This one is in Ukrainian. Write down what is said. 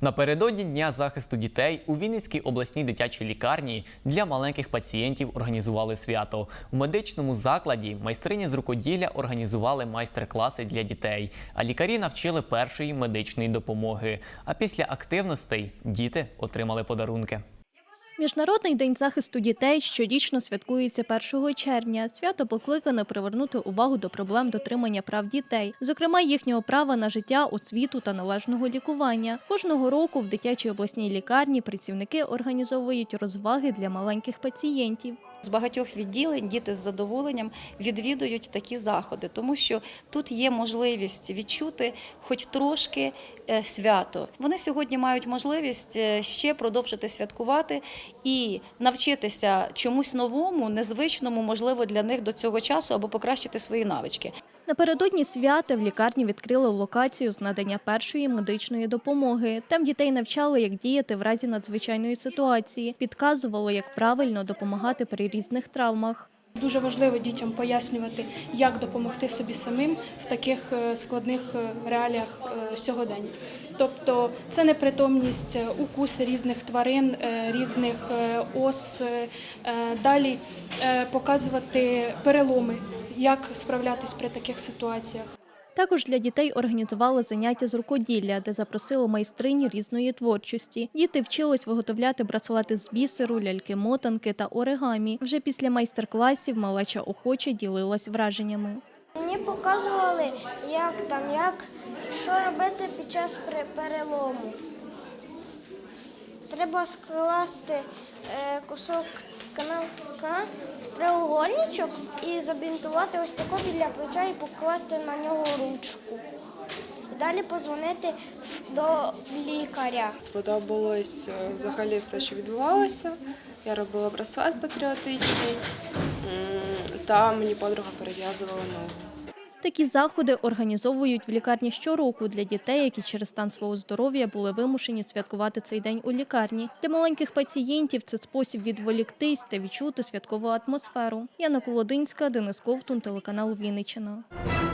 Напередодні Дня захисту дітей у Вінницькій обласній дитячій лікарні для маленьких пацієнтів організували свято. У медичному закладі майстрині з рукоділля організували майстер-класи для дітей, а лікарі навчили першої медичної допомоги. А після активностей діти отримали подарунки. Міжнародний день захисту дітей щорічно святкується 1 червня. Свято покликане привернути увагу до проблем дотримання прав дітей, зокрема їхнього права на життя, освіту та належного лікування. Кожного року в дитячій обласній лікарні працівники організовують розваги для маленьких пацієнтів. З багатьох відділень діти з задоволенням відвідують такі заходи, тому що тут є можливість відчути хоч трошки е, свято. Вони сьогодні мають можливість е, ще продовжити святкувати і навчитися чомусь новому, незвичному, можливо, для них до цього часу або покращити свої навички. Напередодні свята в лікарні відкрили локацію з надання першої медичної допомоги. Там дітей навчали, як діяти в разі надзвичайної ситуації, підказували, як правильно допомагати при різних травмах. Дуже важливо дітям пояснювати, як допомогти собі самим в таких е, складних е, реаліях е, сьогодення. Тобто це непритомність, укуси різних тварин, різних ос, далі показувати переломи, як справлятись при таких ситуаціях. Також для дітей організували заняття з рукоділля, де запросили майстрині різної творчості. Діти вчились виготовляти браслети з бісеру, ляльки-мотанки та оригамі. Вже після майстер-класів малеча охоче ділилась враженнями. Мені показували, як там, як що робити під час пере- перелому. Треба скласти е, кусок тканка в треугольничок і забінтувати ось тако біля плеча і покласти на нього ручку. Далі позвонити до лікаря. Сподобалось е, взагалі все, що відбувалося. Я робила браслет патріотичний, та мені подруга перев'язувала ногу. Такі заходи організовують в лікарні щороку для дітей, які через стан свого здоров'я були вимушені святкувати цей день у лікарні. Для маленьких пацієнтів це спосіб відволіктись та відчути святкову атмосферу. Яна Колодинська, Денис Ковтун, телеканал Вінниччина.